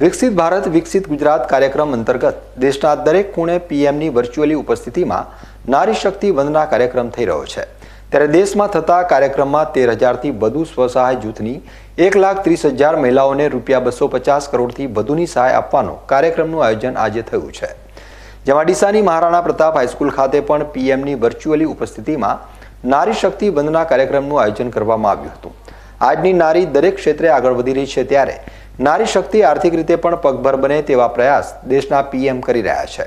વિકસિત ભારત, વિકસિત ગુજરાત કાર્યક્રમ અંતર્ગત દેશના દરેક ખૂણે પીએમની વર્ચ્યુઅલી ઉપસ્થિતિમાં નારી શક્તિ વંદના કાર્યક્રમ થઈ રહ્યો છે. ત્યારે દેશમાં થતા કાર્યક્રમમાં તેર હજારથી વધુ સ્વસહાય જૂથની એક લાખ ત્રીસ હજાર મહિલાઓને રૂપિયા બસો પચાસ કરોડથી વધુની સહાય આપવાનો કાર્યક્રમનું આયોજન આજે થયું છે. જેમાં ડીસાની મહારાણા પ્રતાપ હાઈસ્કૂલ ખાતે પણ પીએમની વર્ચ્યુઅલી ઉપસ્થિતિમાં નારી શક્તિ વંદના કાર્યક્રમનું આયોજન કરવામાં આવ્યું હતું. આજની નારી દરેક ક્ષેત્રે આગળ વધી રહી છે ત્યારે નારી શક્તિ આર્થિક રીતે પણ પગભર બને તેવા પ્રયાસ દેશના પીએમ કરી રહ્યા છે.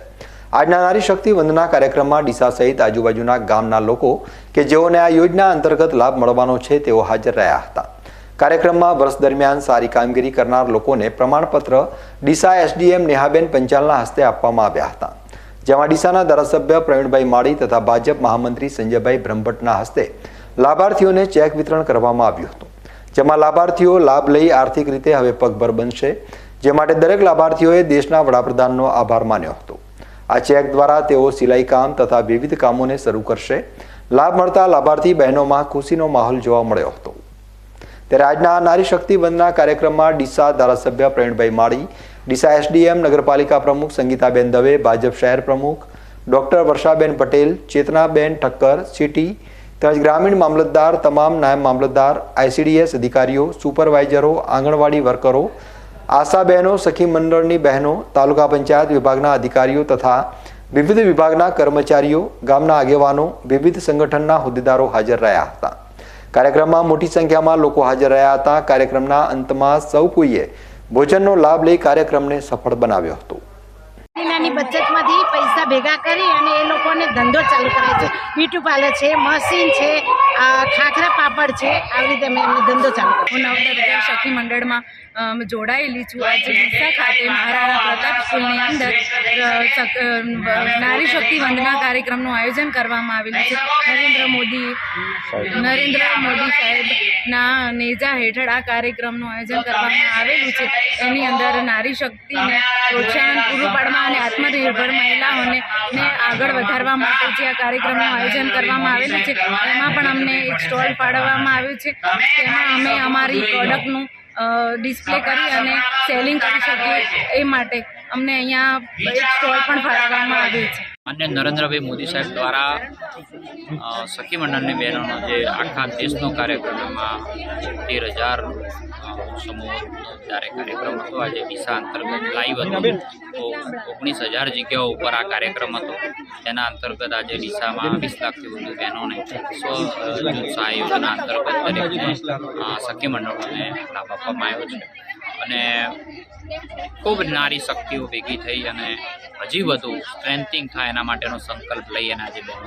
આજના નારી શક્તિ વંદના કાર્યક્રમમાં ડીસા સહિત આજુબાજુના ગામના લોકો કે જેઓને આ યોજના અંતર્ગત લાભ મળવાનો છે તેઓ હાજર રહ્યા હતા. કાર્યક્રમમાં વર્ષ દરમિયાન સારી કામગીરી કરનાર લોકોને પ્રમાણપત્ર ડીસા એસડીએમ નેહાબેન પંચાલના હસ્તે આપવામાં આવ્યા હતા. જેમાં ડીસાના ધારાસભ્ય પ્રવીણભાઈ માળી તથા ભાજપ મહામંત્રી સંજયભાઈ બ્રહ્મભટ્ટના હસ્તે લાભાર્થીઓને ચેક વિતરણ કરવામાં આવ્યું હતું. જેમાં લાભાર્થીઓ લાભ લઈ આર્થિક રીતે હવે પગભર બનશે. જે માટે દરેક લાભાર્થીઓએ દેશના વડાપ્રધાનનો આભાર માન્યો હતો. આ ચેક દ્વારા તેઓ સિલાઈ કામ તથા વિવિધ કામોને શરૂ કરશે. લાભ મળતા લાભાર્થી બહેનોમાં ખુશીનો માહોલ જોવા મળ્યો હતો. ત્યારે આજના નારી શક્તિ વંદના કાર્યક્રમમાં ડીસા ધારાસભ્ય પ્રવીણભાઈ માળી, ડીસા એસડીએમ નગરપાલિકા પ્રમુખ સંગીતાબેન દવે, ભાજપ શહેર પ્રમુખ ડોક્ટર વર્ષાબેન પટેલ, ચેતનાબેન ઠક્કર, સિટી તેમજ ગ્રામીણ મામલતદાર, તમામ નાયબ મામલતદાર આઈસીડીએસ અધિકારીઓ, સુપરવાઇઝરો, આંગણવાડી વર્કરો આશા બહેનો સખી મંડળની બહેનો, તાલુકા પંચાયત વિભાગના અધિકારીઓ તથા વિવિધ વિભાગના કર્મચારીઓ, ગામના આગેવાનો, વિવિધ સંગઠનના હોદ્દેદારો હાજર રહ્યા હતા. કાર્યક્રમમાં મોટી સંખ્યામાં લોકો હાજર રહ્યા હતા. કાર્યક્રમના અંતમાં સૌ કોઈએ ભોજનનો લાભ લઈ કાર્યક્રમને સફળ બનાવ્યો હતો. નાની બચતમાંથી પૈસા ભેગા કરી અને એ લોકોને ધંધો ચાલુ કરાય છે. બ્યુટી પાર્લર છે, મશીન છે ખાખરા પાપડ છે, આવી રીતે અમે એમનો ધંધો ચાલુ કર્યો. હું નવદત્તા સખી મંડળમાં જોડાયેલી છું. આજે ડીસા ખાતે મહારાણા પ્રતાપ સ્કૂલની અંદર નારી શક્તિ વંદના કાર્યક્રમનું આયોજન કરવામાં આવેલું છે. નરેન્દ્ર મોદી નરેન્દ્ર મોદી સાહેબના નેજા હેઠળ આ કાર્યક્રમનું આયોજન કરવામાં આવેલું છે. એની અંદર નારી શક્તિને પ્રોત્સાહન પૂરું પાડવા અને આત્મનિર્ભર મહિલાઓને ને આગળ વધારવા માટે જે આ કાર્યક્રમનું આયોજન કરવામાં આવેલું છે, એમાં પણ અમને એક સ્ટોલ ફાળવવામાં આવ્યું છે. તેમાં અમે અમારી પ્રોડક્ટનું ડિસ્પ્લે કરી અને સેલિંગ કરી શકીએ એ માટે અમને અહીંયા એક સ્ટોલ પણ ફાળવવામાં આવ્યો છે. માન્ય નરેન્દ્રભાઈ મોદી સાહેબ દ્વારા સખી મંડળની બહેનોનો જે આખા દેશનો કાર્યક્રમ એમાં તેર હજાર જ્યારે કાર્યક્રમ હતો આજે દિશા અંતર્ગત લાઈવ હતો. તો ઓગણીસ હજાર જગ્યાઓ ઉપર આ કાર્યક્રમ હતો. તેના અંતર્ગત આજે ડીસામાં વીસ લાખથી વધુ બહેનોને સ્વ સહાય યોજના અંતર્ગત દરેકને સખી મંડળોને લાભ આપવામાં આવ્યો છે. અને ખૂબ નારી શક્તિઓ ભેગી થઈ અને હજી વધુ સ્ટ્રેન્થિંગ થાય એના માટેનો સંકલ્પ લઈ અને આજે બહેનો